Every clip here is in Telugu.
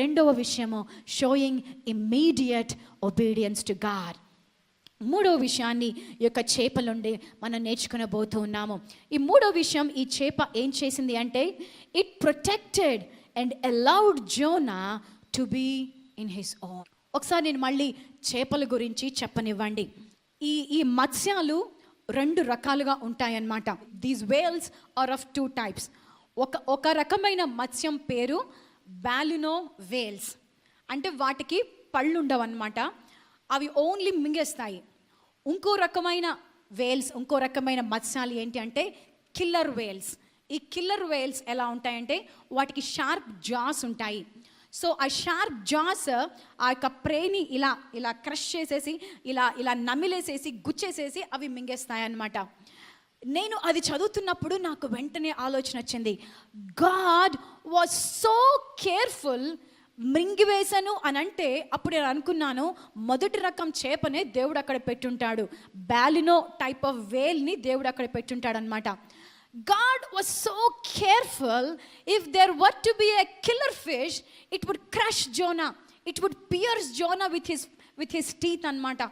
రెండవ విషయము showing immediate obedience to God మూడో విషయాన్ని ఈ యొక్క చేపలుండి మనం నేర్చుకునబోతూ ఉన్నాము. ఈ మూడో విషయం ఈ చేప ఏం చేసింది అంటే it protected and allowed Jonah to be in his own ఒకసారి నేను మళ్ళీ చేపల గురించి చెప్పనివ్వండి. ఈ ఈ మత్స్యాలు రెండు రకాలుగా ఉంటాయన్నమాట. These whales are of two types ఒక ఒక రకమైన మత్స్యం పేరు బ్యాలినో వేల్స్ అంటే వాటికి పళ్ళు ఉండవన్నమాట. అవి ఓన్లీ మింగేస్తాయి. ఇంకో రకమైన వేల్స్ ఇంకో రకమైన మత్స్యాలు ఏంటి అంటే కిల్లర్ వేల్స్ ఈ కిల్లర్ వేల్స్ ఎలా ఉంటాయంటే వాటికి షార్ప్ జాస్ ఉంటాయి. సో ఆ షార్ప్ జాస్ ఆ యొక్క ప్రేని ఇలా ఇలా క్రష్ చేసేసి ఇలా ఇలా నమిలేసేసి గుచ్చేసేసి అవి మింగేస్తాయి అన్నమాట నేను అది చదువుతున్నప్పుడు నాకు వెంటనే ఆలోచన వచ్చింది గాడ్ వాజ్ సో కేర్ఫుల్ మృంగివేశను అని అంటే అప్పుడు నేను అనుకున్నాను మొదటి రకం చేపనే దేవుడు అక్కడ పెట్టుంటాడు. బ్యాలినో టైప్ ఆఫ్ వేల్ని దేవుడు అక్కడ పెట్టుంటాడు అనమాట God was so careful. If there were to be a killer fish it would crush Jonah. It would pierce Jonah with his with his teeth అన్నమాట.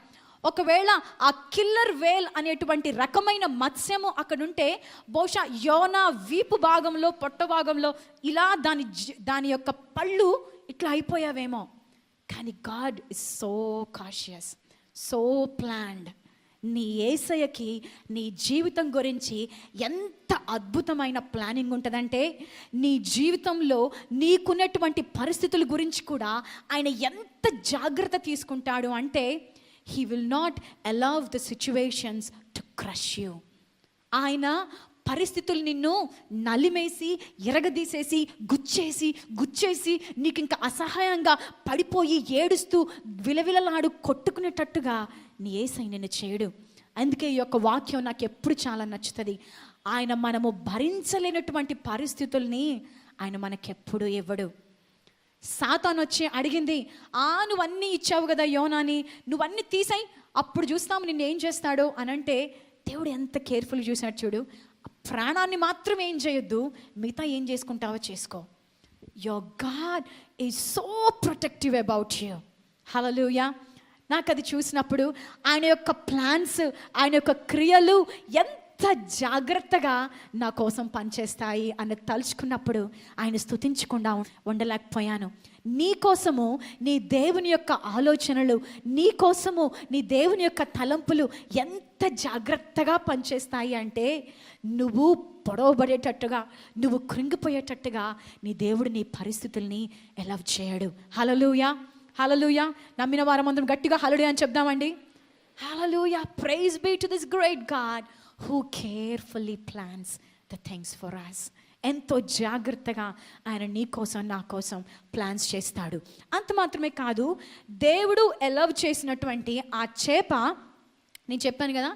ఒకవేళ ఆ కిల్లర్ వేల్ అనేటువంటి రకమైన మత్స్యము అక్కడ ఉంటే బహుశా యోనా వీపు భాగంలో పొట్ట భాగంలో ఇలా దాని దాని యొక్క పళ్ళు ఇట్లా అయిపోయావేమో. కానీ God is so cautious so planned నీ ఏసయ్యకి నీ జీవితం గురించి ఎంత అద్భుతమైన ప్లానింగ్ ఉంటుందంటే నీ జీవితంలో నీకున్నటువంటి పరిస్థితుల గురించి కూడా ఆయన ఎంత జాగ్రత్త తీసుకుంటాడు అంటే he will not allow the situations to crush you ఆయన పరిస్థితులు నిన్ను నలిమేసి ఎరగదీసేసి గుచ్చేసి గుచ్చేసి నీకు ఇంకా అసహాయంగా పడిపోయి ఏడుస్తూ విలవిలలాడు కొట్టుకునేటట్టుగా నీ ఏసై నిన్ను చేయడు. అందుకే ఈ యొక్క వాక్యం నాకు ఎప్పుడు చాలా నచ్చుతుంది. ఆయన మనము భరించలేనటువంటి పరిస్థితుల్ని ఆయన మనకెప్పుడు ఇవ్వడు. సాతాన్ వచ్చి అడిగింది ఆ నువ్వన్నీ ఇచ్చావు కదా యోనాని నువ్వన్నీ తీసాయి అప్పుడు చూస్తాము నిన్ను ఏం చేస్తాడో? అని అంటే దేవుడు ఎంత కేర్ఫుల్ చూసినట్టు చూడు ప్రాణాన్ని మాత్రం ఏం చేయొద్దు మిగతా ఏం చేసుకుంటావో చేసుకో. Your God is so protective about you hallelujah నాకు అది చూసినప్పుడు ఆయన యొక్క ప్లాన్స్ ఆయన యొక్క క్రియలు ఎంత ఎంత జాగ్రత్తగా నా కోసం పనిచేస్తాయి అని తలుచుకున్నప్పుడు ఆయన స్థుతించకుండా ఉండలేకపోయాను. నీ కోసము నీ దేవుని యొక్క ఆలోచనలు నీ కోసము నీ దేవుని యొక్క తలంపులు ఎంత జాగ్రత్తగా పనిచేస్తాయి అంటే నువ్వు పొడవబడేటట్టుగా నువ్వు కృంగిపోయేటట్టుగా నీ దేవుడు నీ పరిస్థితుల్ని ఎలా చేయడు. హలలుయా హలలుయా నమ్మిన వారం అందరం గట్టిగా హలలుయా అని చెప్దామండి. Hallelujah praise be to this great God who carefully plans the things for us ఎంతో జాగ్రత్తగా ఆయన నీ కోసం నా కోసం ప్లాన్స్ చేస్తాడు. అంత మాత్రమే కాదు దేవుడు ఎలవ్ చేసినటువంటి ఆ చేప నేను చెప్పాను కదా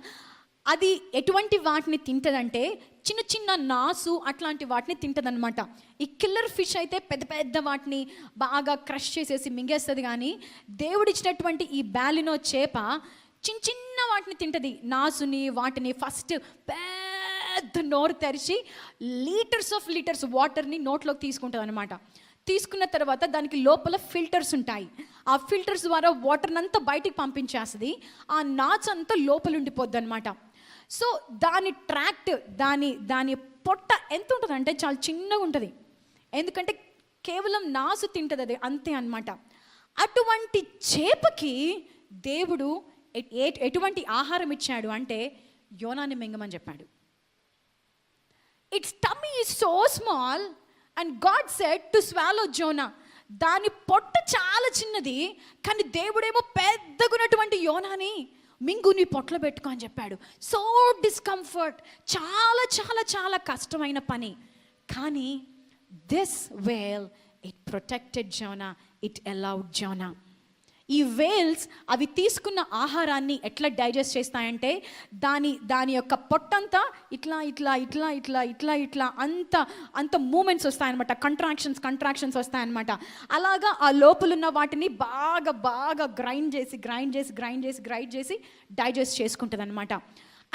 అది ఎటువంటి వాటిని తింటదంటే చిన్న చిన్న నాసు అట్లాంటి వాటిని తింటదనమాట ఈ కిల్లర్ ఫిష్ అయితే పెద్ద పెద్ద వాటిని బాగా క్రష్ చేసేసి మింగేస్తుంది కానీ దేవుడిచ్చినటువంటి ఈ బ్యాలినో చేప చిన్న చిన్న వాటిని తింటది. నాసుని వాటిని ఫస్ట్ పెద్ద నోరు తెరిచి లీటర్స్ ఆఫ్ లీటర్స్ వాటర్ని నోట్లోకి తీసుకుంటుంది అనమాట తీసుకున్న తర్వాత దానికి లోపల ఫిల్టర్స్ ఉంటాయి. ఆ ఫిల్టర్స్ ద్వారా వాటర్ని అంతా బయటికి పంపించేస్తుంది. ఆ నాచ్ అంతా లోపల ఉండిపోద్ది అనమాట సో దాని ట్రాక్ట్ దాని దాని పొట్ట ఎంత ఉంటుంది అంటే చాలా చిన్నగా ఉంటుంది. ఎందుకంటే కేవలం నాసు తింటుంది అది అంతే అనమాట అటువంటి చేపకి దేవుడు ఎటువంటి ఆహారం ఇచ్చాడు అంటే యోనాని మింగమని చెప్పాడు. Its tummy is so small and God set to swallow Jonah దాని పొట్ట చాలా చిన్నది కానీ దేవుడేమో పెద్దగున్నటువంటి యోనాని మింగు నీ పొట్ల పెట్టుకో అని చెప్పాడు. సో డిస్కంఫర్ట్ చాలా చాలా చాలా కష్టమైన పని. కానీ this whale it protected Jonah it allowed Jonah ఈ వేల్స్ అవి తీసుకున్న ఆహారాన్ని ఎట్లా డైజెస్ట్ చేస్తాయంటే దాని దాని యొక్క పొట్టంతా ఇట్లా ఇట్లా ఇట్లా ఇట్లా ఇట్లా ఇట్లా అంత అంత మూమెంట్స్ వస్తాయన్నమాట. కంట్రాక్షన్స్ కంట్రాక్షన్స్ వస్తాయన్నమాట. అలాగా ఆ లోపలున్న వాటిని బాగా బాగా గ్రైండ్ చేసి గ్రైండ్ చేసి గ్రైండ్ చేసి గ్రైండ్ చేసి డైజెస్ట్ చేసుకుంటుంది అనమాట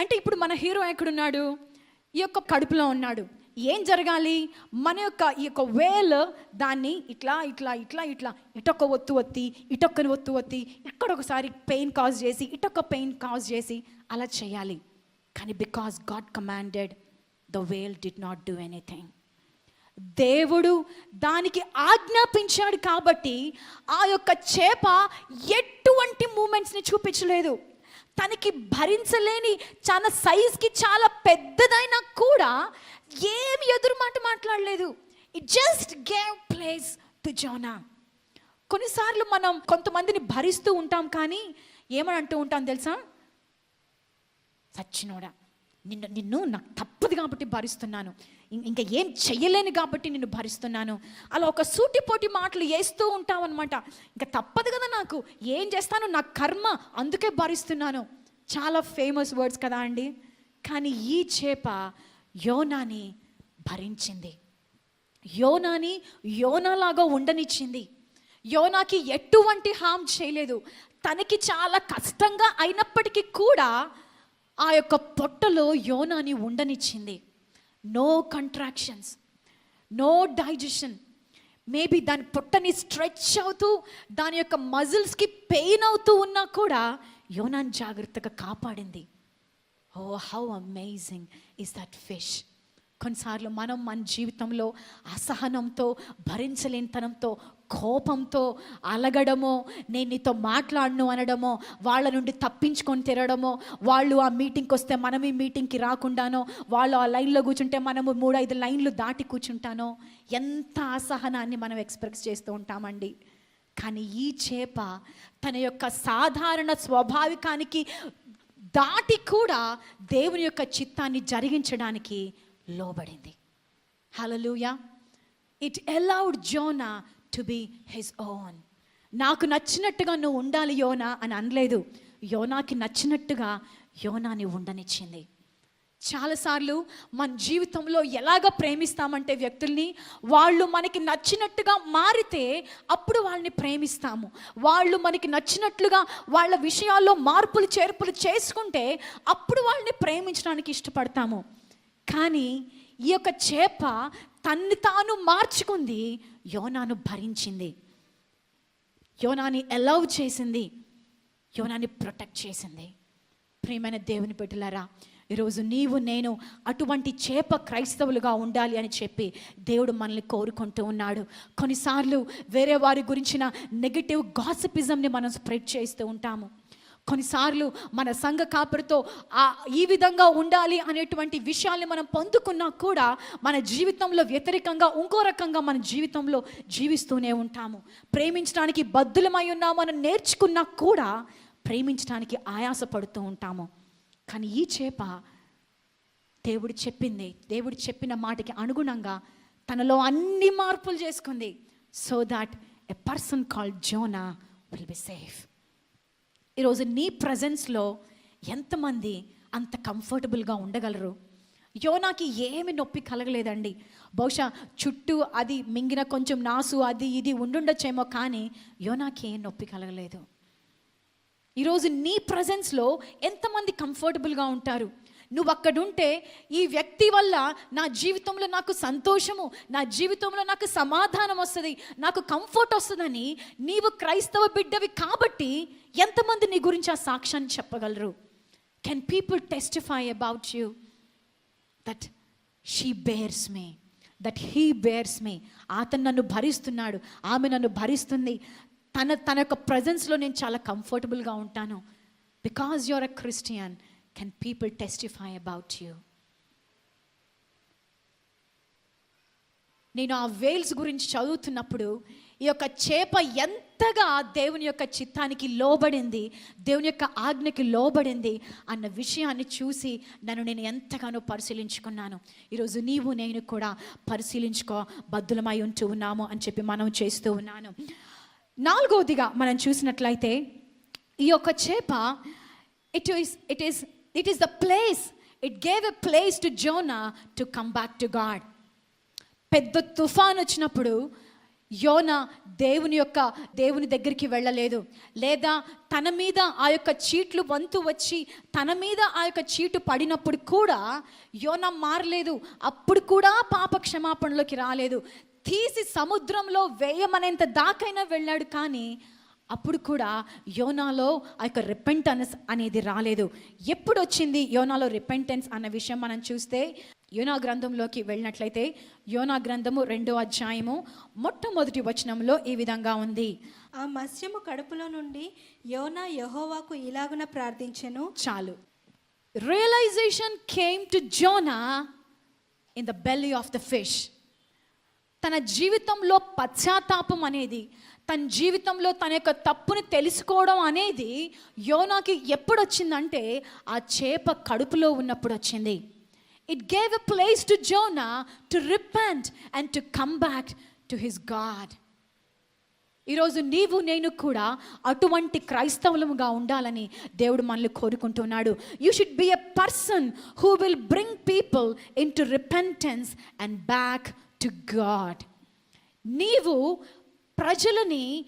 అంటే ఇప్పుడు మన హీరో ఎక్కడున్నాడు? ఈ యొక్క కడుపులో ఉన్నాడు. ఏం జరగాలి? మన యొక్క ఈ యొక్క వేల్ దాన్ని ఇట్లా ఇట్లా ఇట్లా ఇట్లా ఇటొక్క ఒత్తు ఒత్తి ఇటొక్కని ఒత్తు ఒత్తి ఇక్కడొకసారి పెయిన్ కాజ్ చేసి ఇటొక్క పెయిన్ కాజ్ చేసి అలా చేయాలి. కానీ because God commanded the whale did not do anything దేవుడు దానికి ఆజ్ఞాపించాడు కాబట్టి ఆ యొక్క చేప ఎటువంటి మూమెంట్స్ని చూపించలేదు. తనకి భరించలేని చాలా సైజ్కి చాలా పెద్దదైనా కూడా ఏమి ఎదురు మాట మాట్లాడలేదు. It just gave place to Jonah కొన్నిసార్లు మనం కొంతమందిని భరిస్తూ ఉంటాం కానీ ఏమని అంటూ ఉంటాం తెలుసా? సచ్చినోడా నిన్ను నిన్ను నాకు తప్పదు కాబట్టి భరిస్తున్నాను. ఇంకా ఏం చెయ్యలేను కాబట్టి నిన్ను భరిస్తున్నాను. అలా ఒక సూటిపోటి మాటలు వేస్తూ ఉంటామన్నమాట ఇంకా తప్పదు కదా నాకు. ఏం చేస్తాను నా కర్మ అందుకే భరిస్తున్నాను. చాలా ఫేమస్ వర్డ్స్ కదా అండి. కానీ ఈ చేప యోనాని భరించింది. యోనాని యోనాలాగా ఉండనిచ్చింది. యోనాకి ఎటువంటి హామ్ చేయలేదు. తనకి చాలా కష్టంగా అయినప్పటికీ కూడా ఆ యొక్క పొట్టలో యోనాని ఉండనిచ్చింది. No contractions no digestion maybe దాని పొట్టని స్ట్రెచ్ అవుతూ దాని యొక్క మజిల్స్కి పెయిన్ అవుతూ ఉన్నా కూడా యోనాన్ జాగ్రత్తగా కాపాడింది. ఓ how amazing is that fish కొన్నిసార్లు మనం మన జీవితంలో అసహనంతో భరించలేనితనంతో కోపంతో అలగడమో నేను నీతో మాట్లాడను అనడమో వాళ్ళ నుండి తప్పించుకొని తిరగడమో వాళ్ళు ఆ మీటింగ్కి వస్తే మనం ఈ మీటింగ్కి రాకుండానో వాళ్ళు ఆ లైన్లో కూర్చుంటే మనము మూడు ఐదు లైన్లు దాటి కూర్చుంటానో ఎంత అసహనాన్ని మనం ఎక్స్ప్రెస్ చేస్తూ ఉంటామండి. కానీ ఈ చేప తన యొక్క సాధారణ స్వాభావికానికి దాటి కూడా దేవుని యొక్క చిత్తాన్ని జరిగించడానికి లోబడింది. Hallelujah it allowed Jonah to be his own నాకు నచ్చినట్టుగా నువ్వు ఉండాలి యోనా అని అనలేదు. యోనాకి నచ్చినట్టుగా యోనాని ఉండనిచ్చింది. చాలాసార్లు మన జీవితంలో ఎలాగ ప్రేమిస్తామంటే వ్యక్తుల్ని వాళ్ళు మనకి నచ్చినట్టుగా మారితే అప్పుడు వాళ్ళని ప్రేమిస్తాము. వాళ్ళు మనకి నచ్చినట్లుగా వాళ్ళ విషయాల్లో మార్పులు చేర్పులు చేసుకుంటే అప్పుడు వాళ్ళని ప్రేమించడానికి ఇష్టపడతాము. కానీ ఈ యొక్క చేప తన్ని తాను మార్చుకుంది యోనాను భరించింది. యోనాని అలౌ చేసింది. యోనాని ప్రొటెక్ట్ చేసింది. ప్రియమైన దేవుని బిడ్డలారా ఈరోజు నీవు నేను అటువంటి చేప క్రైస్తవులుగా ఉండాలి అని చెప్పి దేవుడు మనల్ని కోరుకుంటూ ఉన్నాడు. కొన్నిసార్లు వేరే వారి గురించిన నెగిటివ్ గాసిపిజంని మనం స్ప్రెడ్ చేస్తూ ఉంటాము. కొన్నిసార్లు మన సంఘ కాపురితో ఆ ఈ విధంగా ఉండాలి అనేటువంటి విషయాల్ని మనం పొందుకున్నా కూడా మన జీవితంలో వ్యతిరేకంగా ఇంకో రకంగా మన జీవితంలో జీవిస్తూనే ఉంటాము. ప్రేమించడానికి బద్దులమై ఉన్నామని నేర్చుకున్నా కూడా ప్రేమించడానికి ఆయాసపడుతూ ఉంటాము. కానీ ఈ చేప దేవుడు చెప్పింది. దేవుడు చెప్పిన మాటకి అనుగుణంగా తనలో అన్ని మార్పులు చేసుకుంది. So that a person called Jonah will be safe ఈరోజు నీ ప్రజెన్స్లో ఎంతమంది అంత కంఫర్టబుల్గా ఉండగలరు? యోనాకి ఏమి నొప్పి కలగలేదండి. బహుశా చుట్టూ అది మింగిన కొంచెం నాసు అది ఇది ఉండుండొచ్చేమో కానీ యోనాకి ఏం నొప్పి కలగలేదు. ఈరోజు నీ ప్రజెన్స్లో ఎంతమంది కంఫర్టబుల్గా ఉంటారు? నువ్వు అక్కడుంటే ఈ వ్యక్తి వల్ల నా జీవితంలో నాకు సంతోషము నా జీవితంలో నాకు సమాధానం వస్తుంది నాకు కంఫర్ట్ వస్తుందని నీవు క్రైస్తవ బిడ్డవి కాబట్టి ఎంతమంది నీ గురించి ఆ సాక్ష్యాన్ని చెప్పగలరు? Can people testify about you that she bears me that he bears me అతను నన్ను భరిస్తున్నాడు. ఆమె నన్ను భరిస్తుంది. తన తన యొక్క ప్రజెన్స్లో నేను చాలా కంఫర్టబుల్గా ఉంటాను. Because your a Christian can people testify about you నేను ఆ వేల్స్ గురించి చదువుతున్నప్పుడు ఈ యొక్క చేప ఎంతగా దేవుని యొక్క చిత్తానికి లోబడింది దేవుని యొక్క ఆజ్ఞకి లోబడింది అన్న విషయాన్ని చూసి నన్ను నేను ఎంతగానో పరిశీలించుకున్నాను. ఈరోజు నీవు నేను కూడా పరిశీలించుకో బద్దులమై ఉంటూ ఉన్నాము అని చెప్పి మనం చేస్తూ ఉన్నాను. నాలుగవదిగా మనం చూసినట్లయితే ఈ యొక్క చేప it is it is it is the place it gave a place to Jonah to come back to God పెద్ద తుఫాన్ వచ్చినప్పుడు యోన దేవుని యొక్క దేవుని దగ్గరికి వెళ్ళలేదు. లేదా తన మీద ఆ యొక్క చీట్లు వంతు వచ్చి తన మీద ఆ యొక్క చీటు పడినప్పుడు కూడా యోన మారలేదు. అప్పుడు కూడా పాప క్షమాపణలోకి రాలేదు. తీసి సముద్రంలో వేయమనేంత దాకైనా వెళ్ళాడు కానీ అప్పుడు కూడా యోనాలో ఆ యొక్క రిపెంటెన్స్ అనేది రాలేదు. ఎప్పుడు వచ్చింది యోనాలో రిపెంటెన్స్ అన్న విషయం మనం చూస్తే యోనా గ్రంథంలోకి వెళ్ళినట్లయితే యోనా గ్రంథము రెండో అధ్యాయము మొట్టమొదటి వచనంలో ఈ విధంగా ఉంది. ఆ మత్స్యము కడుపులో నుండి యోనా యహోవాకు ఇలాగున ప్రార్థించెను. చాలు. Realisation came to Jonah in the belly of the fish తన జీవితంలో పశ్చాత్తాపం అనేది తన జీవితంలో తన యొక్క తప్పుని తెలుసుకోవడం అనేది యోనాకి ఎప్పుడు వచ్చిందంటే ఆ చేప కడుపులో ఉన్నప్పుడు వచ్చింది it gave a place to Jonah to repent and to come back to his God ఈరోజు నీవు నేను కూడా అటువంటి క్రైస్తవులముగా ఉండాలని దేవుడు మనల్ని కోరుకుంటున్నాడు. You should be a person who will bring people into repentance and back to God నీవు ప్రజలని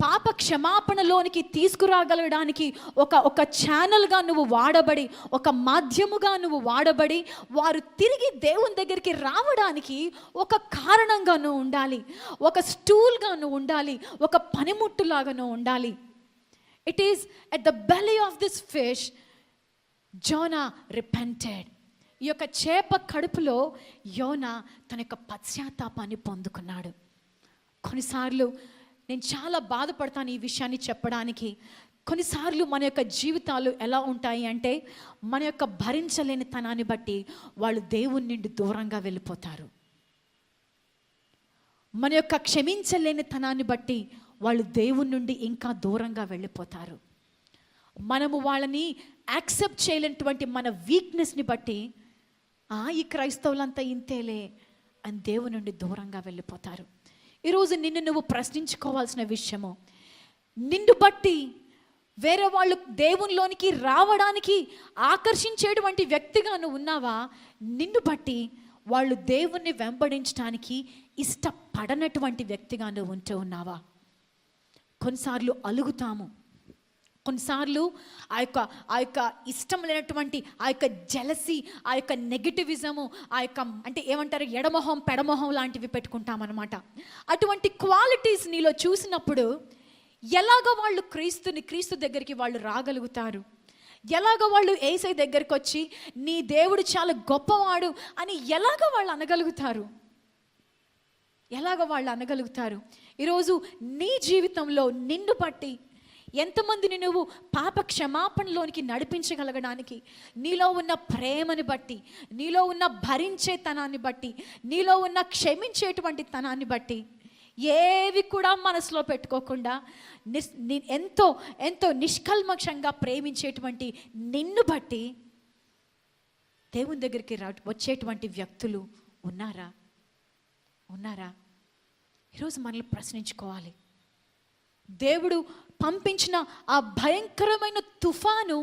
పాప క్షమాపణలోనికి తీసుకురాగలడానికి ఒక ఒక ఛానల్గా నువ్వు వాడబడి ఒక మాధ్యముగా నువ్వు వాడబడి వారు తిరిగి దేవుని దగ్గరికి రావడానికి ఒక కారణంగా నువ్వు ఉండాలి. ఒక స్టూల్గా నువ్వు ఉండాలి. ఒక పనిముట్టులాగా నువ్వు ఉండాలి. It is at the belly of this fish Jonah repented ఈ యొక్క చేప కడుపులో యోనా తన యొక్క పశ్చాత్తాపాన్ని పొందుకున్నాడు. కొన్నిసార్లు నేను చాలా బాధపడతాను ఈ విషయాన్ని చెప్పడానికి. కొన్నిసార్లు మన యొక్క జీవితాలు ఎలా ఉంటాయి అంటే మన యొక్క భరించలేని తనాన్ని బట్టి వాళ్ళు దేవుని నుండి దూరంగా వెళ్ళిపోతారు. మన యొక్క క్షమించలేని తనాన్ని బట్టి వాళ్ళు దేవుని నుండి ఇంకా దూరంగా వెళ్ళిపోతారు. మనము వాళ్ళని యాక్సెప్ట్ చేయలేనటువంటి మన వీక్నెస్ని బట్టి ఆ ఈ క్రైస్తవులంతా ఇంతేలే అని దేవుని నుండి దూరంగా వెళ్ళిపోతారు. ఈరోజు నిన్ను నువ్వు ప్రశ్నించుకోవాల్సిన విషయము. నిన్ను బట్టి వేరే వాళ్ళు దేవునిలోనికి రావడానికి ఆకర్షించేటువంటి వ్యక్తిగా నువ్వు ఉన్నావా? నిన్ను బట్టి వాళ్ళు దేవుణ్ణి వెంబడించడానికి ఇష్టపడనటువంటి వ్యక్తిగా నువ్వు ఉంటూ ఉన్నావా? కొన్నిసార్లు అలుగుతాము. కొన్నిసార్లు ఆ యొక్క ఆ యొక్క ఇష్టం లేనటువంటి ఆ యొక్క జలసి ఆ యొక్క నెగిటివిజము ఆ యొక్క అంటే ఏమంటారు ఎడమొహం పెడమొహం లాంటివి పెట్టుకుంటామన్నమాట. అటువంటి క్వాలిటీస్ నీలో చూసినప్పుడు ఎలాగ వాళ్ళు క్రీస్తుని క్రీస్తు దగ్గరికి వాళ్ళు రాగలుగుతారు? ఎలాగ వాళ్ళు ఏసై దగ్గరికి వచ్చి నీ దేవుడు చాలా గొప్పవాడు అని ఎలాగ వాళ్ళు అనగలుగుతారు? ఎలాగ వాళ్ళు అనగలుగుతారు? ఈరోజు నీ జీవితంలో నిన్ను బట్టి ఎంతమందిని నువ్వు పాప క్షమాపణలోనికి నడిపించగలగడానికి? నీలో ఉన్న ప్రేమని బట్టి నీలో ఉన్న భరించే తనాన్ని బట్టి నీలో ఉన్న క్షమించేటువంటి తనాన్ని బట్టి ఏవి కూడా మనసులో పెట్టుకోకుండా నిస్ ని- ఎంతో ఎంతో నిష్కల్మక్షంగా ప్రేమించేటువంటి నిన్ను బట్టి దేవుని దగ్గరికి రా వచ్చేటువంటి వ్యక్తులు ఉన్నారా? ఉన్నారా? ఈరోజు మనల్ని ప్రశ్నించుకోవాలి. దేవుడు పంపించిన ఆ భయంకరమైన తుఫాను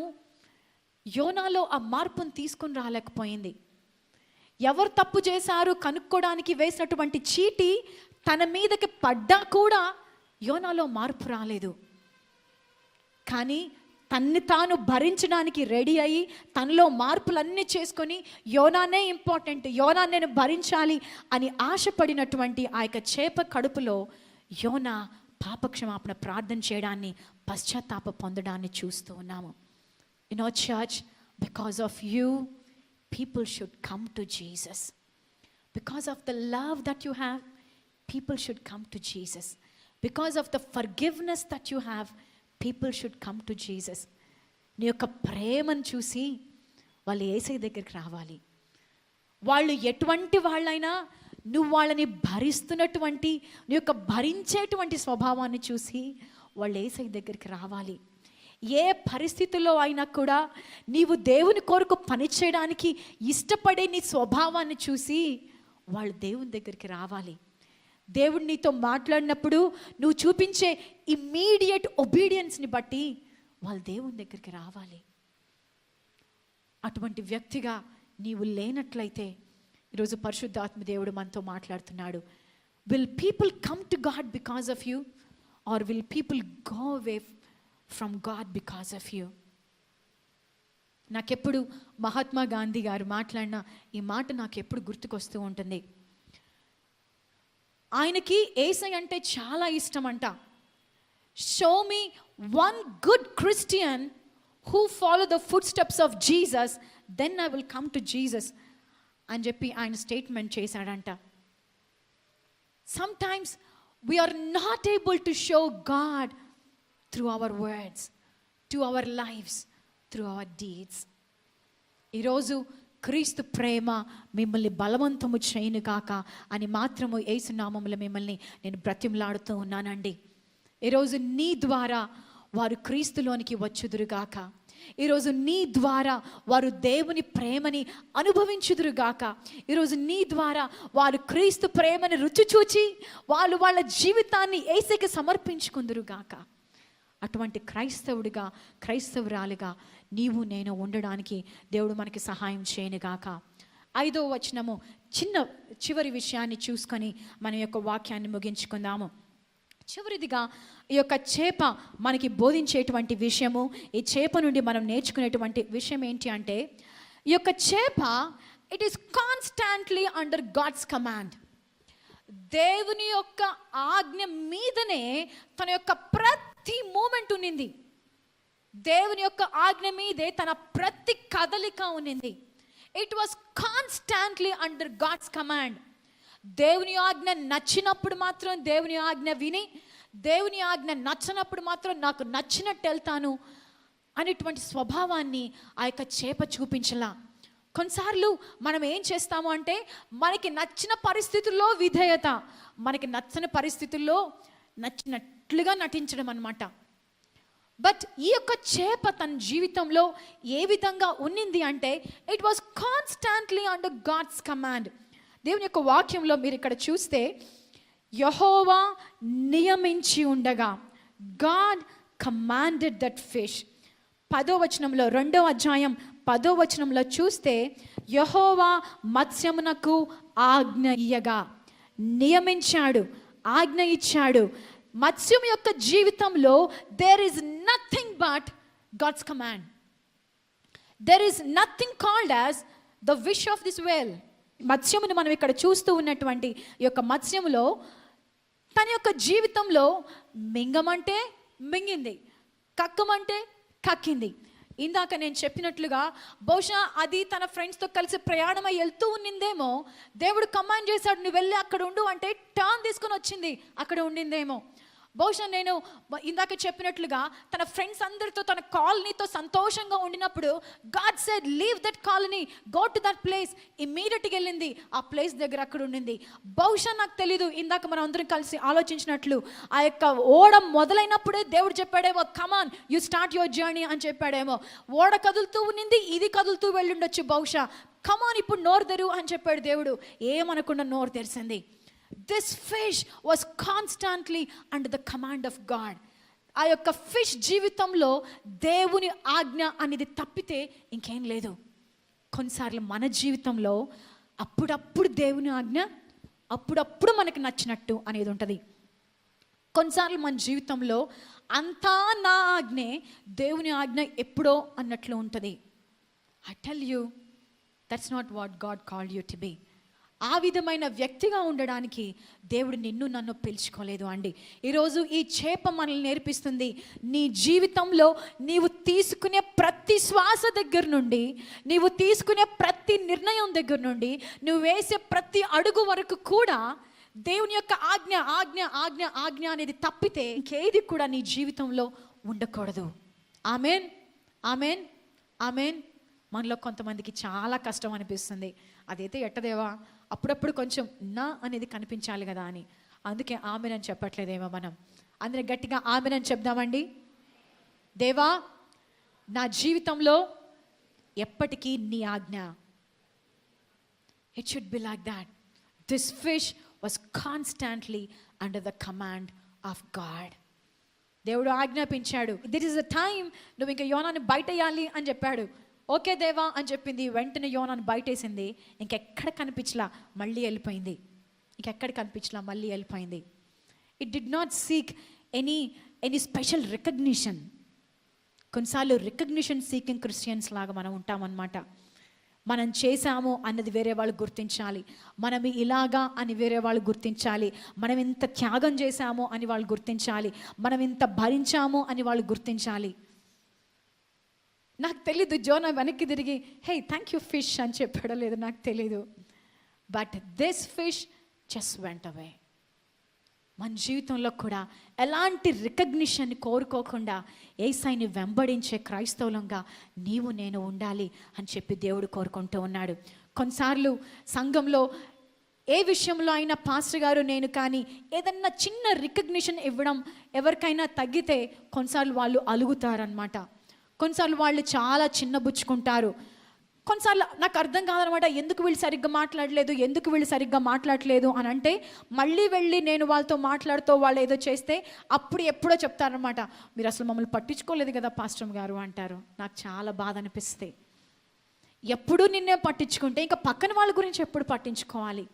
యోనాలో ఆ మార్పును తీసుకొని రాలేకపోయింది. ఎవరు తప్పు చేశారు కనుక్కోవడానికి వేసినటువంటి చీటి తన మీదకి పడ్డా కూడా యోనాలో మార్పు రాలేదు. కానీ తన్ని తాను భరించడానికి రెడీ అయ్యి తనలో మార్పులన్నీ చేసుకొని యోనానే ఇంపార్టెంట్ యోనా నేను భరించాలి అని ఆశపడినటువంటి ఆ యొక్క చేప కడుపులో యోనా పాపక్షమాపణ ప్రార్థన చేయడాన్ని పశ్చాత్తాప పొందడాన్ని చూస్తూ ఉన్నాము. In our church because of you people should come to Jesus because of the love that you have people should come to Jesus because of the forgiveness that you have people should come to Jesus నీ యొక్క ప్రేమను చూసి వాళ్ళు ఏసై దగ్గరికి రావాలి. వాళ్ళు ఎటువంటి వాళ్ళైనా నువ్వు వాళ్ళని భరిస్తున్నటువంటి నీ యొక్క భరించేటువంటి స్వభావాన్ని చూసి వాళ్ళు ఏసై దగ్గరికి రావాలి. ఏ పరిస్థితుల్లో అయినా కూడా నీవు దేవుని కొరకు పనిచేయడానికి ఇష్టపడే నీ స్వభావాన్ని చూసి వాళ్ళు దేవుని దగ్గరికి రావాలి. దేవుడు నీతో మాట్లాడినప్పుడు నువ్వు చూపించే ఇమ్మీడియట్ ఒబీడియన్స్ని బట్టి వాళ్ళు దేవుని దగ్గరికి రావాలి. అటువంటి వ్యక్తిగా నీవు లేనట్లయితే ఈరోజు పరిశుద్ధాత్మ దేవుడు మనతో మాట్లాడుతున్నాడు. Will people come to God because of you or will people go away from God because of you నాకెప్పుడు మహాత్మా గాంధీ గారు మాట్లాడిన ఈ మాట నాకు ఎప్పుడు గుర్తుకొస్తూ ఉంటుంది. ఆయనకి ఏసై అంటే చాలా ఇష్టం అంట show me one good Christian who follow the footsteps of Jesus then I will come to Jesus అని చెప్పి ఆయన స్టేట్మెంట్ చేశాడంట. Sometimes we are not able to show God through our words to our lives through our deeds ఈరోజు క్రీస్తు ప్రేమ మిమ్మల్ని బలవంతము చేయను కాక అని మాత్రము ఏసునామములు మిమ్మల్ని నేను బ్రతిమలాడుతూ ఉన్నానండి. ఈరోజు నీ ద్వారా వారు క్రీస్తులోనికి వచ్చుదురుగాక. ఈరోజు నీ ద్వారా వారు దేవుని ప్రేమని అనుభవించుదురుగాక. ఈరోజు నీ ద్వారా వారు క్రీస్తు ప్రేమని రుచి చూచి వాళ్ళు వాళ్ళ జీవితాన్ని ఏసైకి సమర్పించుకుందురుగాక. అటువంటి క్రైస్తవుడిగా క్రైస్తవురాలుగా నీవు నేను ఉండడానికి దేవుడు మనకి సహాయం చేయనుగాక. ఐదో వచనము చిన్న చివరి విషయాన్ని చూసుకొని మన యొక్క వాక్యాన్ని ముగించుకుందాము. చివరిదిగా ఈ యొక్క చేప మనకి బోధించేటువంటి విషయము ఈ చేప నుండి మనం నేర్చుకునేటువంటి విషయం ఏంటి అంటే ఈ యొక్క చేప it is constantly under God's command దేవుని యొక్క ఆజ్ఞ మీదనే తన యొక్క ప్రతి మూమెంట్ ఉన్నింది. దేవుని యొక్క ఆజ్ఞ మీదే తన ప్రతి కదలిక ఉన్నింది. It was constantly under God's command దేవుని ఆజ్ఞ నచ్చినప్పుడు మాత్రం దేవుని ఆజ్ఞ విని దేవుని ఆజ్ఞ నచ్చనప్పుడు మాత్రం నాకు నచ్చినట్టు వెళ్తాను అనేటువంటి స్వభావాన్ని ఆ యొక్క చేప చూపించలా. కొన్నిసార్లు మనం ఏం చేస్తాము అంటే మనకి నచ్చిన పరిస్థితుల్లో విధేయత మనకి నచ్చని పరిస్థితుల్లో నచ్చినట్లుగా నటించడం అనమాట బట్ ఈ యొక్క చేప తన జీవితంలో ఏ విధంగా ఉన్నింది అంటే it was constantly under God's command దేవుని యొక్క వాక్యంలో మీరు ఇక్కడ చూస్తే యహోవా నియమించి ఉండగా గాడ్ కమాండెడ్ దట్ ఫిష్. పదో వచనంలో రెండో అధ్యాయం పదో వచనంలో చూస్తే యహోవా మత్స్యమునకు ఆజ్ఞ ఇయ్యగా. నియమించాడు ఆజ్ఞ ఇచ్చాడు. మత్స్యం యొక్క జీవితంలో there is nothing but God's command there is nothing called as the wish of this whale మత్స్యమును మనం ఇక్కడ చూస్తూ ఉన్నటువంటి ఈ యొక్క మత్స్యములో తన యొక్క జీవితంలో మింగమంటే మింగింది కక్కమంటే కక్కింది. ఇందాక నేను చెప్పినట్లుగా బహుశా అది తన ఫ్రెండ్స్తో కలిసి ప్రయాణమై వెళ్తూ ఉన్నిందేమో దేవుడు కమాండ్ చేశాడు నువ్వు వెళ్ళి అక్కడ ఉండు అంటే టర్న్ తీసుకొని వచ్చింది అక్కడ ఉండిందేమో. బహుశా నేను ఇందాక చెప్పినట్లుగా తన ఫ్రెండ్స్ అందరితో తన కాలనీతో సంతోషంగా ఉండినప్పుడు God said leave that colony go to that place ఇమీడియట్గా వెళ్ళింది. ఆ ప్లేస్ దగ్గర అక్కడ ఉండింది. బహుశా నాకు తెలీదు ఇందాక మనం అందరం కలిసి ఆలోచించినట్లు ఆ యొక్క ఓడ మొదలైనప్పుడే దేవుడు చెప్పాడేమో come on you start your journey అని చెప్పాడేమో. ఓడ కదులుతూ ఉండింది ఇది కదులుతూ వెళ్ళుండొచ్చు బహుశా. కమాన్ ఇప్పుడు నోరు తెరు అని చెప్పాడు దేవుడు. ఏమనకుండా నోరు తెరిసింది this fish was constantly under the command of God ఆ యొక్క ఫిష్ జీవితంలో దేవుని ఆజ్ఞ అనేది తప్పితే ఇంకేం లేదు. కొన్నిసార్లు మన జీవితంలో అప్పుడప్పుడు దేవుని ఆజ్ఞ అప్పుడప్పుడు మనకు నచ్చినట్టు అనేది ఉంటుంది. కొన్నిసార్లు మన జీవితంలో అంతా నా ఆజ్ఞే దేవుని ఆజ్ఞ ఎప్పుడో అన్నట్లు ఉంటుంది. I tell you that's not what God call you to be ఆ విధమైన వ్యక్తిగా ఉండడానికి దేవుడు నిన్ను నన్ను పిలుచుకోలేదు అండి. ఈరోజు ఈ చేప మనల్ని నేర్పిస్తుంది. నీ జీవితంలో నీవు తీసుకునే ప్రతి శ్వాస దగ్గర నుండి నీవు తీసుకునే ప్రతి నిర్ణయం దగ్గర నుండి నువ్వు వేసే ప్రతి అడుగు వరకు కూడా దేవుని యొక్క ఆజ్ఞ ఆజ్ఞ ఆజ్ఞ ఆజ్ఞ అనేది తప్పితే ఇంకేది కూడా నీ జీవితంలో ఉండకూడదు. ఆమెన్. ఆమెన్. ఆమెన్. మనలో కొంతమందికి చాలా కష్టం అనిపిస్తుంది. అదైతే ఎట్టదేవా? అప్పుడప్పుడు కొంచెం నా అనేది కనిపించాలి కదా అని. అందుకే ఆమెనని చెప్పట్లేదేమో మనం. అందుకే గట్టిగా ఆమెనని చెప్దామండి. దేవా నా జీవితంలో ఎప్పటికీ నీ ఆజ్ఞ. It should be like that this fish was constantly under the command of God దేవుడు ఆజ్ఞాపించాడు. దిట్ ఈస్ ద టైం నువ్వు ఇంకా యోనాన్ని బయటేయాలి అని చెప్పాడు. ఓకే దేవా అని చెప్పింది. వెంటనే యోనాన్ని బయటేసింది. ఇంకెక్కడ కనిపించలా? మళ్ళీ వెళ్ళిపోయింది. ఇంకెక్కడ కనిపించలా? మళ్ళీ వెళ్ళిపోయింది. It did not seek any any special recognition కొన్నిసార్లు రికగ్నిషన్ సీకింగ్ క్రిస్టియన్స్ లాగా మనం ఉంటామన్నమాట. మనం చేశాము అన్నది వేరే వాళ్ళు గుర్తించాలి. మనం ఇలాగా అని వేరే వాళ్ళు గుర్తించాలి. మనం ఇంత త్యాగం చేశాము అని వాళ్ళు గుర్తించాలి. మనం ఇంత భరించాము అని వాళ్ళు గుర్తించాలి. నాకు తెలీదు జోనా వెనక్కి తిరిగి హే థ్యాంక్ యూ ఫిష్ అని చెప్పాడో లేదు నాకు తెలీదు. బట్ దిస్ ఫిష్ జస్ట్ వెంట అవే మన జీవితంలో కూడా ఎలాంటి రికగ్నిషన్ కోరుకోకుండా ఏసైని వెంబడించే క్రైస్తవులంగా నీవు నేను ఉండాలి అని చెప్పి దేవుడు కోరుకుంటూ ఉన్నాడు. కొన్నిసార్లు సంఘంలో ఏ విషయంలో అయినా పాస్టర్ గారు నేను కానీ ఏదన్నా చిన్న రికగ్నిషన్ ఇవ్వడం ఎవరికైనా తగ్గితే కొన్నిసార్లు వాళ్ళు అలుగుతారనమాట కొన్నిసార్లు వాళ్ళు చాలా చిన్నబుచ్చుకుంటారు కొన్నిసార్లు నాకు అర్థం కాదనమాట ఎందుకు వీళ్ళు సరిగ్గా మాట్లాడలేదు ఎందుకు వీళ్ళు సరిగ్గా మాట్లాడలేదు అని అంటే మళ్ళీ వెళ్ళి నేను వాళ్ళతో మాట్లాడుతూ వాళ్ళు ఏదో చేస్తే అప్పుడు ఎప్పుడో చెప్తారనమాట. మీరు అసలు మమ్మల్ని పట్టించుకోలేదు కదా పాస్టర్ గారు అంటారు. నాకు చాలా బాధ అనిపిస్తే. ఎప్పుడు నిన్నే పట్టించుకుంటే ఇంకా పక్కన వాళ్ళ గురించి ఎప్పుడు పట్టించుకోవాలి?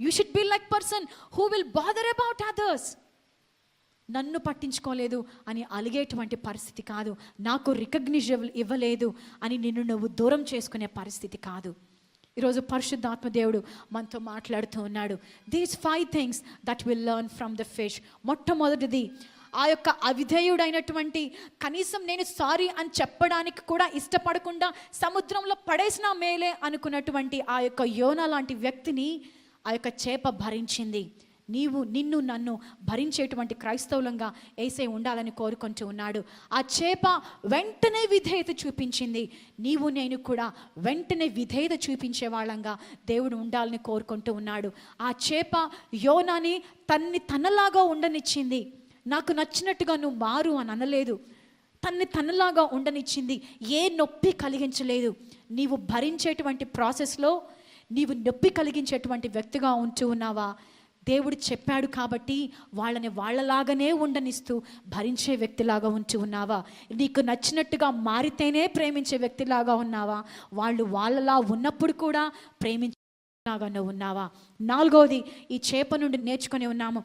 You should be like person who will bother about others నన్ను పట్టించుకోలేదు అని అలిగేటువంటి పరిస్థితి కాదు. నాకు రికగ్నిజబుల్ ఇవ్వలేదు అని నిన్ను నువ్వు దూరం చేసుకునే పరిస్థితి కాదు. ఈరోజు పరిశుద్ధాత్మ దేవుడు మనతో మాట్లాడుతూ ఉన్నాడు. These five things that will learn from the fish మొట్టమొదటిది ఆ యొక్క అవిధేయుడైనటువంటి కనీసం నేను సారీ అని చెప్పడానికి కూడా ఇష్టపడకుండా సముద్రంలో పడేసిన మేలే అనుకున్నటువంటి ఆ యొక్క యోన లాంటి వ్యక్తిని ఆ యొక్క చేప భరించింది. నీవు నిన్ను నన్ను భరించేటువంటి క్రైస్తవులంగా ఏసై ఉండాలని కోరుకుంటూ ఉన్నాడు. ఆ చేప వెంటనే విధేయత చూపించింది. నీవు నేను కూడా వెంటనే విధేయత చూపించే వాళ్ళంగా దేవుడు ఉండాలని కోరుకుంటూ ఉన్నాడు. ఆ చేప యోనాని తన్ని తనలాగా ఉండనిచ్చింది. నాకు నచ్చినట్టుగా నువ్వు మారు అని అనలేదు. తన్ని తనలాగా ఉండనిచ్చింది. ఏ నొప్పి కలిగించలేదు. నీవు భరించేటువంటి ప్రాసెస్లో నీవు నొప్పి కలిగించేటువంటి వ్యక్తిగా ఉంటూ ఉన్నావా? దేవుడు చెప్పాడు కాబట్టి వాళ్ళని వాళ్ళలాగానే ఉండనిస్తూ భరించే వ్యక్తిలాగా ఉంచి ఉన్నావా? నీకు నచ్చినట్టుగా మారితేనే ప్రేమించే వ్యక్తిలాగా ఉన్నావా? వాళ్ళు వాళ్ళలా ఉన్నప్పుడు కూడా ప్రేమించేలాగా ఉన్నావా? నాలుగవది ఈ చేప నుండి నేర్చుకొని ఉన్నాము.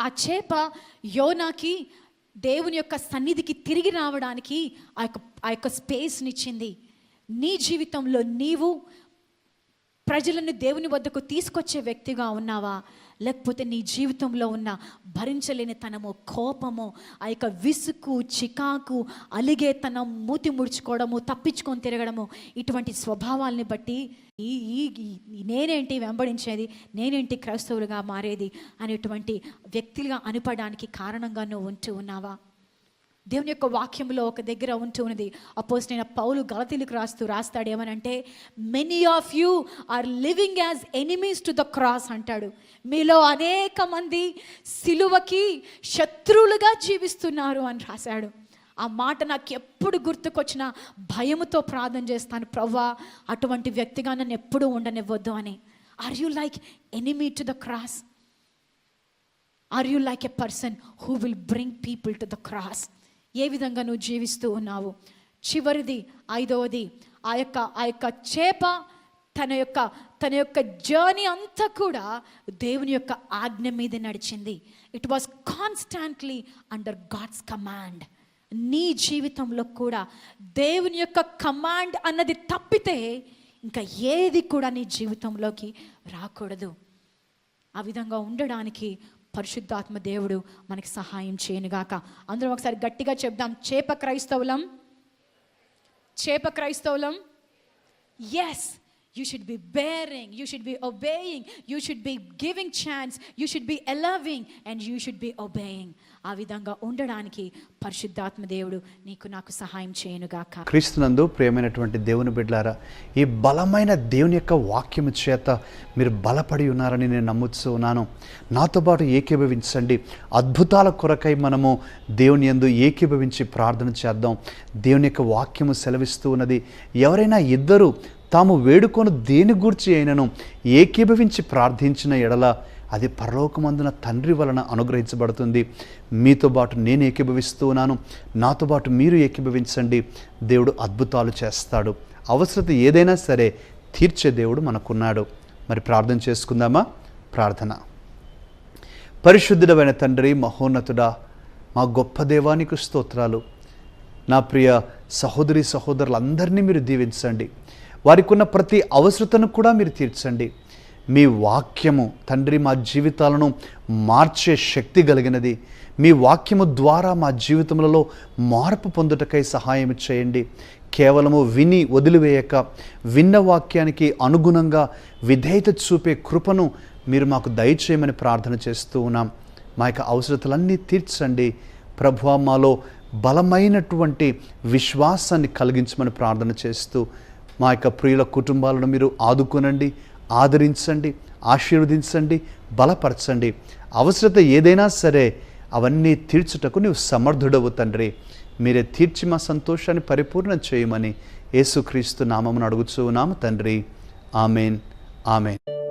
ఆ చేప యోనాకి దేవుని యొక్క సన్నిధికి తిరిగి రావడానికి ఆ యొక్క ఆ యొక్క స్పేస్నిచ్చింది. నీ జీవితంలో నీవు ప్రజలను దేవుని వద్దకు తీసుకొచ్చే వ్యక్తిగా ఉన్నావా? లేకపోతే నీ జీవితంలో ఉన్న భరించలేని తనము కోపము ఆ యొక్క విసుకు చికాకు అలిగే తన మూతి ముడుచుకోవడము తప్పించుకొని తిరగడము ఇటువంటి స్వభావాల్ని బట్టి ఈ ఈ నేనేంటి వెంబడించేది నేనేంటి క్రైస్తవులుగా మారేది అనేటువంటి వ్యక్తులుగా అనుపడానికి కారణంగా నువ్వు ఉంటూ ఉన్నావా? దేవుని యొక్క వాక్యంలో ఒక దగ్గర ఉంటూ ఉన్నది. అపోజ్ నేను పౌలు గలతీలకు రాస్తూ రాస్తాడు ఏమనంటే many of you are living as enemies to the cross అంటాడు. మీలో అనేక మంది సిలువకి శత్రువులుగా జీవిస్తున్నారు అని రాశాడు. ఆ మాట నాకు ఎప్పుడు గుర్తుకొచ్చినా భయముతో ప్రార్థన చేస్తాను. ప్రవ్వా అటువంటి వ్యక్తిగా నన్ను ఎప్పుడూ ఉండనివ్వద్దు అని. Are you like enemy to the cross are you like a person who will bring people to the cross ఏ విధంగా నువ్వు జీవిస్తూ ఉన్నావు? చివరిది ఐదవది ఆ యొక్క ఆ యొక్క చేప తన యొక్క తన యొక్క జర్నీ అంతా కూడా దేవుని యొక్క ఆజ్ఞ మీద నడిచింది. It was constantly under God's command నీ జీవితంలో కూడా దేవుని యొక్క కమాండ్ అన్నది తప్పితే ఇంకా ఏది కూడా నీ జీవితంలోకి రాకూడదు. ఆ విధంగా ఉండడానికి పరిశుద్ధాత్మ దేవుడు మనకి సహాయం చేయనుగాక. అందరం ఒకసారి గట్టిగా చెప్దాం. చేప క్రైస్తవులం? చేప క్రైస్తవులం? Yes you should be bearing you should be obeying you should be giving chance you should be allowing and you should be obeying ఆ విధంగా ఉండడానికి పరిశుద్ధాత్మ దేవుడు నీకు నాకు సహాయం చేయనుగాక క్రీస్తునందు ప్రియమైనటువంటి దేవుని బిడ్లారా ఈ బలమైన దేవుని యొక్క వాక్యము చేత మీరు బలపడి ఉన్నారని నేను నమ్ముతూ ఉన్నాను. నాతో పాటు ఏకీభవించండి. అద్భుతాల కొరకై మనము దేవుని యందు ఏకీభవించి ప్రార్థన చేద్దాం. దేవుని యొక్క వాక్యము సెలవిస్తూ ఉన్నది. ఎవరైనా ఇద్దరు తాము వేడుకొని దేని గూర్చి అయినను ఏకీభవించి ప్రార్థించిన ఎడల అది పరలోకమందున తండ్రి వలన అనుగ్రహించబడుతుంది. మీతో పాటు నేను ఏకీభవిస్తూ ఉన్నాను. నాతో పాటు మీరు ఏకీభవించండి. దేవుడు అద్భుతాలు చేస్తాడు. అవసరత ఏదైనా సరే తీర్చే దేవుడు మనకున్నాడు. మరి ప్రార్థన చేసుకుందామా? ప్రార్థన. పరిశుద్ధుడమైన తండ్రి మహోన్నతుడా మా గొప్ప దేవానికి స్తోత్రాలు. నా ప్రియ సహోదరి సహోదరులందరినీ మీరు దీవించండి. వారికి ఉన్న ప్రతి అవసరతను కూడా మీరు తీర్చండి. మీ వాక్యము తండ్రి మా జీవితాలను మార్చే శక్తి కలిగినది. మీ వాక్యము ద్వారా మా జీవితములలో మార్పు పొందుటకై సహాయం చేయండి. కేవలము విని వదిలివేయక విన్న వాక్యానికి అనుగుణంగా విధేయత చూపే కృపను మీరు మాకు దయచేయమని ప్రార్థన చేస్తూ ఉన్నాం. మా యొక్క అవసరతలన్నీ తీర్చండి. ప్రభు మాలో బలమైనటువంటి విశ్వాసాన్ని కలిగించమని ప్రార్థన చేస్తూ మా యొక్క ప్రియుల కుటుంబాలను మీరు ఆదుకునండి ఆదరించండి ఆశీర్వదించండి బలపరచండి. అవసరత ఏదైనా సరే అవన్నీ తీర్చుటకు నీవు సమర్థుడవు తండ్రి. మీరే తీర్చి మా సంతోషాన్ని పరిపూర్ణం చేయమని యేసుక్రీస్తు నామమును అడుగుచూ నామ తండ్రి. ఆమెన్. ఆమెన్.